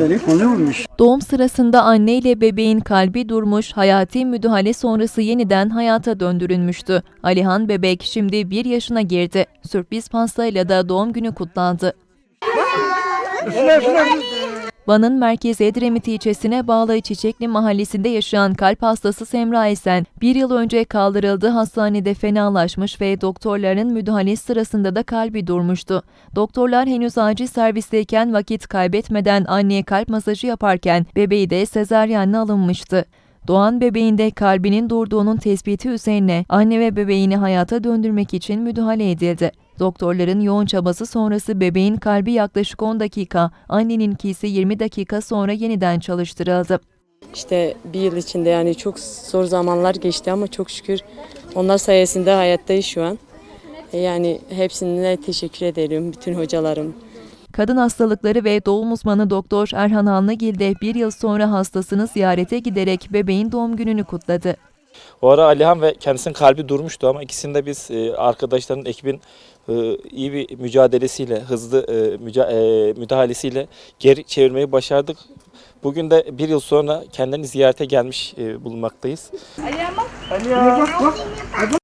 haberi konu olmuş. Doğum sırasında anne ile bebeğin kalbi durmuş, hayati müdahale sonrası yeniden hayata döndürülmüştü. Alihan bebek şimdi 1 yaşına girdi. Sürpriz pastayla da doğum günü kutlandı. Van'ın merkez Edremit ilçesine bağlı Çiçekli mahallesinde yaşayan kalp hastası Semra Esen, bir yıl önce kaldırıldığı hastanede fenalaşmış ve doktorların müdahalesi sırasında da kalbi durmuştu. Doktorlar henüz acil servisteyken vakit kaybetmeden anneye kalp masajı yaparken bebeği de sezaryenle alınmıştı. Doğan bebeğinde kalbinin durduğunun tespiti üzerine anne ve bebeğini hayata döndürmek için müdahale edildi. Doktorların yoğun çabası sonrası bebeğin kalbi yaklaşık 10 dakika, anneninki ise 20 dakika sonra yeniden çalıştırıldı. İşte bir yıl içinde yani çok zor zamanlar geçti ama çok şükür onlar sayesinde hayattayız şu an. E, Yani hepsine teşekkür ederim bütün hocalarım. Kadın hastalıkları ve doğum uzmanı Doktor Erhan Anlıgil de bir yıl sonra hastasını ziyarete giderek bebeğin doğum gününü kutladı. O ara Alihan ve kendisinin kalbi durmuştu ama ikisini de biz e, arkadaşların, ekibin e, iyi bir mücadelesiyle, hızlı e, müca- e, müdahalesiyle geri çevirmeyi başardık. Bugün de bir yıl sonra kendilerini ziyarete gelmiş e, bulunmaktayız. Ali bak bak.